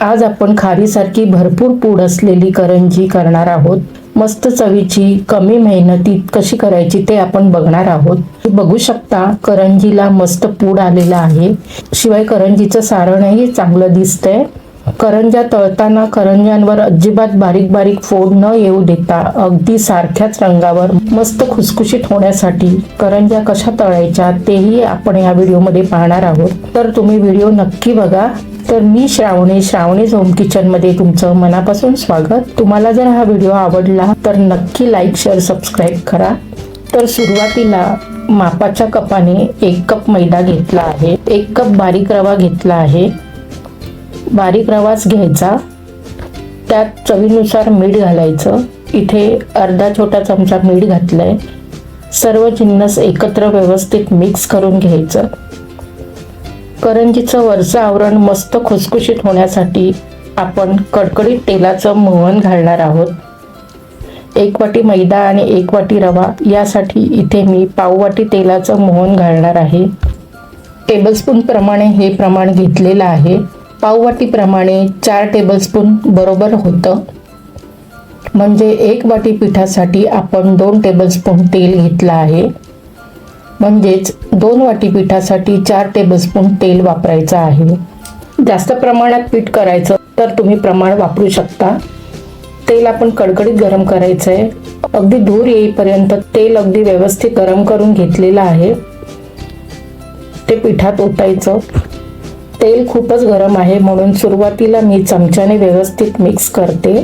आज आपण खारीसारखी भरपूर पूड असलेली करंजी करणार आहोत. मस्त चवीची कमी मेहनतीत कशी करायची ते आपण बघणार आहोत. बघू शकता करंजीला मस्त पूड आलेला आहे. शिवाय करंजीचं सारणही चांगलं दिसतंय. करंजा तळताना करंजांवर अजिबात बारीक बारीक फोड न येऊ देता अगदी सारख्याच रंगावर मस्त खुसखुशीत होण्यासाठी करंजा कशा तळायच्या तेही आपण या व्हिडिओमध्ये पाहणार आहोत. तर तुम्ही व्हिडिओ नक्की बघा. तर मी श्रावणी श्रावणीज होम किचनमध्ये तुमचं मनापासून स्वागत. तुम्हाला जर हा व्हिडिओ आवडला तर नक्की लाईक शेअर सबस्क्राईब करा. तर सुरुवातीला मापाच्या कपाने एक कप मैदा घेतला आहे. एक कप बारीक रवा घेतला आहे. बारीक रवाच घ्यायचा. त्यात चवीनुसार मीठ घालायचं. इथे अर्धा छोटा चमचा मीठ घातलंय. सर्व जिन्नस एकत्र व्यवस्थित मिक्स करून घ्यायचं. करंजीचं वरचं आवरण मस्त खुसखुशीत होण्यासाठी आपण कडकडीत तेलाचं मोहन घालणार आहोत. एक वाटी मैदा आणि एक वाटी रवा यासाठी इथे मी पाववाटी तेलाचं मोहन घालणार आहे. टेबलस्पूनप्रमाणे हे प्रमाण घेतलेलं आहे. पाववाटीप्रमाणे चार टेबलस्पून बरोबर होतं. म्हणजे एक वाटी पिठासाठी आपण दोन टेबलस्पून तेल घेतलं आहे. म्हणजेच दोन वाटी पिठासाठी चार टेबलस्पून तेल वापरायचं आहे. जास्त प्रमाणात पीठ करायचं तर तुम्ही प्रमाण वापरू शकता. तेल आपण कडकडीत गरम करायचं आहे अगदी धूर येईपर्यंत तेल अगदी व्यवस्थित गरम करून घेतलेलं आहे. ते पिठात ओतायचं. तेल खूपच गरम आहे म्हणून सुरुवातीला मी चमच्याने व्यवस्थित मिक्स करते.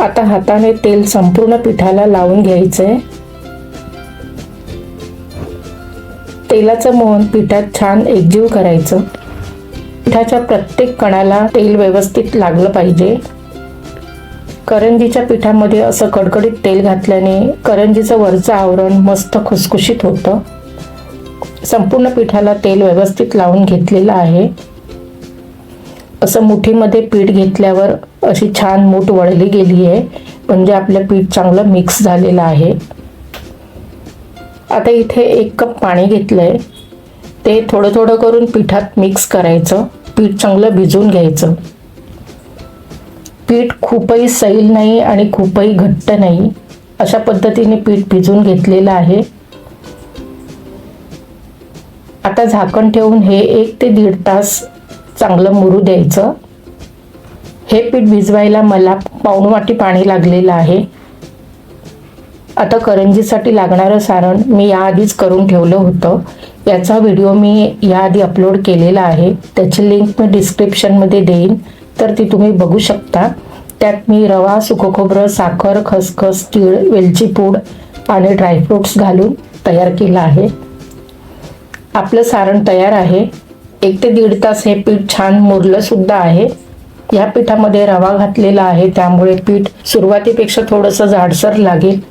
आता हाताने तेल संपूर्ण पिठाला लावून घ्यायचंय. तेलाचं मोहन पिठात छान एकजीव करायचं. पिठाच्या प्रत्येक कणाला तेल व्यवस्थित लागलं पाहिजे. करंजीच्या पिठामध्ये असं कडकडीत तेल घातल्याने करंजीचं वरचं आवरण मस्त खुसखुशीत होतं. संपूर्ण पिठाला तेल व्यवस्थित लावून घेतलेलं आहे. असं मुठीमध्ये पीठ घेतल्यावर अशी छान मूठ वळली गेली आहे म्हणजे आपलं पीठ चांगलं मिक्स झालेलं आहे. आता इथे एक कप पाणी घेतलंय. ते थोडं थोडं करून पिठात मिक्स करायचं. पीठ चांगलं भिजून घ्यायचं. पीठ खूपही सैल नाही आणि खूपही घट्ट नाही. अशा पद्धतीने पीठ भिजून घेतलेलं आहे. आता झाकण ठेवून हे एक ते दीड तास चांगलं मुरू द्यायचं. हे पीठ भिजवायला मला पाऊण वाटी पाणी लागलेलं आहे. आता करंजीसाठी लागणारं सारण मी याआधीच करून ठेवलं होतं. याचा व्हिडिओ मी याआधी अपलोड केलेला आहे. त्याची लिंक मी डिस्क्रिप्शनमध्ये देईन. तर ती तुम्ही बघू शकता. त्यात मी रवा सुकं साखर खसखस तीळ वेलची पूड आणि ड्रायफ्रुट्स घालून तयार केलं आहे. आपलं सारण तयार आहे. एक ते दीड तास हे पीठ छान मुरलंसुद्धा आहे. या पिठामध्ये रवा घातलेला आहे. त्यामुळे पीठ सुरुवातीपेक्षा थोडंसं जाडसर लागेल.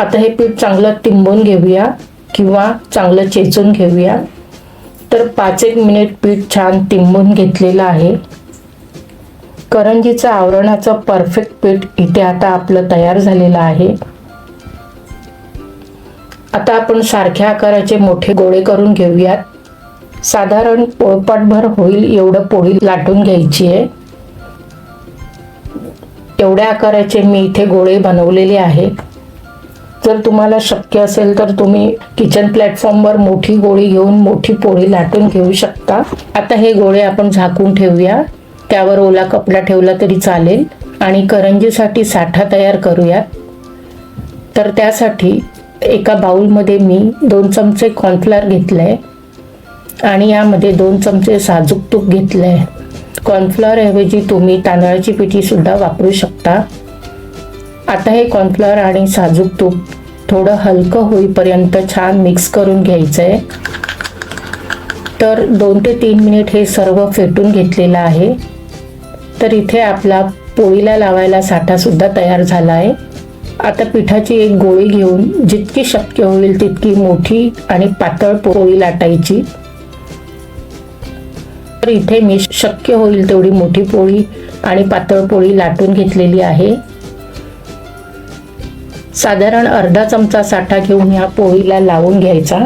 आता हे पीठ चांगलं तिंबून घेऊया किंवा चांगलं चेचून घेऊया. तर पाच एक मिनिट पीठ छान तिंबून घेतलेलं आहे. करंजीचं आवरणाचं परफेक्ट पीठ इथे आता आपलं तयार झालेलं आहे. आता आपण सारख्या आकाराचे मोठे गोळे करून घेऊयात. साधारण पोळपाटभर होईल एवढं पोळी लाटून घ्यायची आहे. एवढ्या आकाराचे मी इथे गोळे बनवलेले आहेत. जर तुम्हाला शक्य असेल तर तुम्ही किचन प्लॅटफॉर्मवर मोठी गोळी घेऊन मोठी पोळी लाटून घेऊ शकता. आता हे गोळे आपण झाकून ठेवूया. त्यावर ओला कपडा ठेवला तरी चालेल. आणि करंजीसाठी साठा तयार करूयात. तर त्यासाठी एका बाऊलमध्ये मी दोन चमचे कॉर्नफ्लॉर आहे आणि यामध्ये दोन चमचे साजूक तूप घेतलं आहे कॉर्नफ्लॉरऐवजी तुम्ही तांदळाची पिठीसुद्धा वापरू शकता. आता हे कॉर्नफ्लॉवर आणि साजूक तूप थोडं हलकं होईपर्यंत छान मिक्स करून घ्यायचं आहे तर दोन ते तीन मिनिट हे सर्व फेटून घेतलेलं आहे. तर इथे आपला पोळीला लावायला साठासुद्धा तयार झाला आहे आता पिठाची एक गोळी घेऊन जितकी शक्य होईल तितकी मोठी आणि पातळ पोळी लाटायची. तर इथे मी शक्य होईल तेवढी मोठी पोळी आणि पातळ पोळी लाटून घेतलेली आहे. साधारण अर्धा चमचा साठा घेऊन ह्या पोळीला लावून घ्यायचा.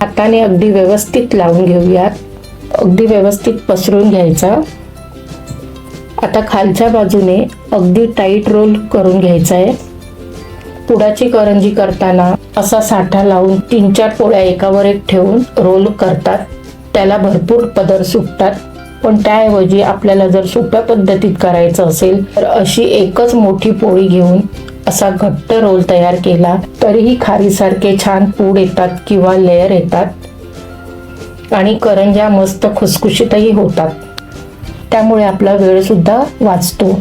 हाताने अगदी व्यवस्थित लावून घेऊयात. अगदी व्यवस्थित पसरून घ्यायचा. आता खालच्या बाजूने अगदी टाईट रोल करून घ्यायचा आहे पुडाची करंजी करताना असा साठा लावून तीन चार पोळ्या एकावर एक ठेवून रोल करतात. त्याला भरपूर पदर सुटतात. पण त्याऐवजी आपल्याला जर सोप्या पद्धतीत करायचं असेल तर अशी एकच मोठी पोळी घेऊन असा घट्ट रोल तयार केला तरीही खारीसारखे छान पूड येतात किंवा लेअर येतात आणि करंज्या मस्त खुसखुशीतही होतात. त्यामुळे आपला वेळ सुद्धा वाचतो.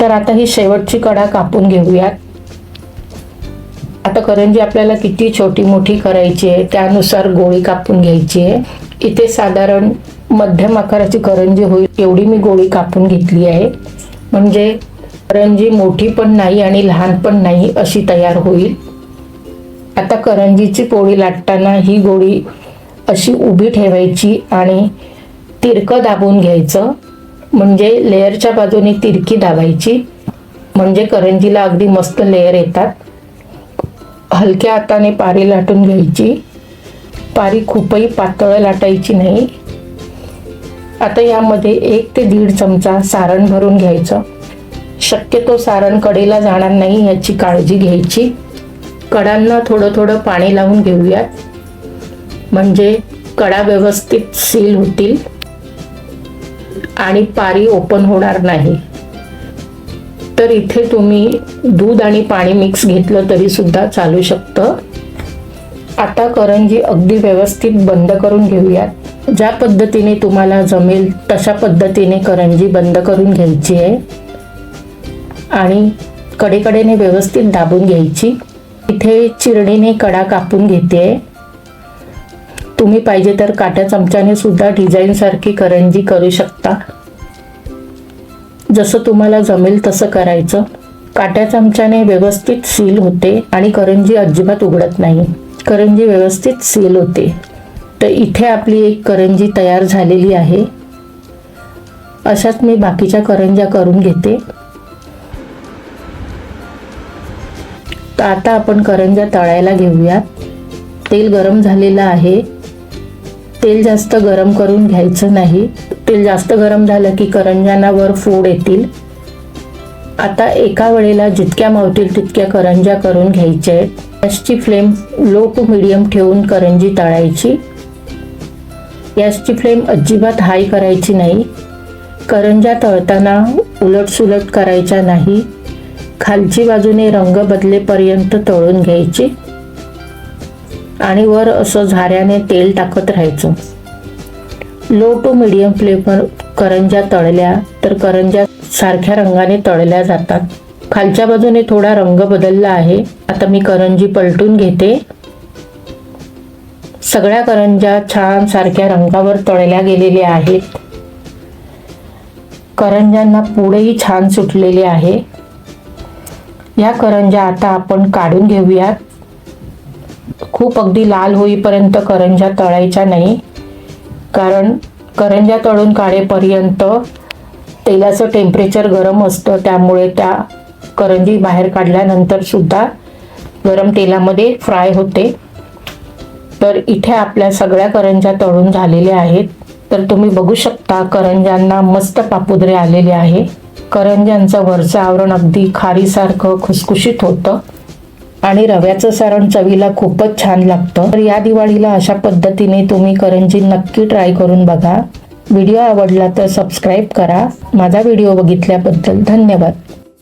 तर आता ही शेवटची कडा कापून घेऊयात. आता करंजी आपल्याला किती छोटी मोठी करायची आहे त्यानुसार गोळी कापून घ्यायची आहे. इथे साधारण मध्यम आकाराची करंजी होईल एवढी मी गोळी कापून घेतली आहे. म्हणजे करंजी मोठी पण नाही आणि लहान पण नाही अशी तयार होईल. आता करंजीची पोळी लाटताना ही गोळी अशी उभी ठेवायची आणि तिरकं दाबून घ्यायचं. म्हणजे लेअरच्या बाजूने तिरकी दाबायची. म्हणजे करंजीला अगदी मस्त लेअर येतात. हलक्या हाताने पारी लाटून घ्यायची. पारी खूपही पातळ लाटायची नाही. आता यामध्ये एक ते दीड चमचा सारण भरून घ्यायचं. शक्यतो सारण कडेला जाणार नाही याची काळजी घ्यायची. कडांना थोडं थोडं पाणी लावून घेऊयात. म्हणजे कडा व्यवस्थित सील होतील. आणि पारी ओपन होणार नाही. तर इथे तुम्ही दूध आणि पाणी मिक्स घेतलं तरी सुद्धा चालू शकतं. आता करंजी अगदी व्यवस्थित बंद करून घेऊयात. ज्या पद्धतीने तुम्हाला जमेल तशा पद्धतीने करंजी बंद करून घ्यायची आहे. आणि कडेकडेने व्यवस्थित दाबून घ्यायची. इथे चिरडीने कडा कापून घेते. तुम्ही पाहिजे तर काट्या चमच्याने सुद्धा डिझाईनसारखी करंजी करू शकता. जसं तुम्हाला जमेल तसं करायचं. काट्या चमच्याने व्यवस्थित सील होते आणि करंजी अजिबात उघडत नाही. करंजी व्यवस्थित सील होते. तर इथे आपली एक करंजी तयार झालेली आहे. अशाच मी बाकीच्या करंज्या करून घेते. तर आता आपण करंज्या तळायला घेऊयात. तेल गरम झालेलं आहे. तेल जास्त गरम करून घ्यायचं नाही. तेल जास्त गरम झालं की करंज्यांना वर फोड येतील. आता एका वेळेला जितक्या मावतील तितक्या करंज्या करून घ्यायच्या आहेत. गॅसची फ्लेम लो टू मिडियम ठेवून करंजी तळायची. गॅसची फ्लेम अजिबात हाय करायची नाही. करंज्या तळताना उलटसुलट करायच्या नाही. खालची बाजूने रंग बदलेपर्यंत तळून घ्यायची. आणि वर असं झाऱ्याने तेल टाकत राहायचं. लो टू मिडियम फ्लेमवर करंज्या तळल्या तर करंज्या सारख्या रंगाने तळल्या जातात. खालच्या बाजूने थोडा रंग बदलला आहे. आता मी करंजी पलटून घेते. सगळ्या करंज्या छान सारख्या रंगावर तळल्या गेलेल्या आहेत. करंज्यांना पुढेही छान सुटलेले आहे. या करंज्या आता आपण काढून घेऊयात. खूप अगदी लाल होईपर्यंत करंज्या तळायच्या नाही. कारण करंज्या तळून काढेपर्यंत तेलाचं टेम्परेचर गरम असतं त्यामुळे त्या करंजी बाहेर काढल्यानंतर सुद्धा गरम तेलामध्ये फ्राय होते. तर इथे आपल्या सगळ्या करंज्या तळून झालेल्या आहेत. तर तुम्ही बघू शकता करंज्यांना मस्त पापुद्रे आलेले आहे. करंज्यांचं वरचं आवरण अगदी खारीसारखं खुसखुशीत होतं. आणि रव्याचं सारण चवीला खूपच छान लागतं. तर या दिवाळीला अशा पद्धतीने तुम्ही करंजी नक्की ट्राय करून बघा. व्हिडिओ आवडला तर सबस्क्राईब करा. माझा व्हिडिओ बघितल्याबद्दल धन्यवाद.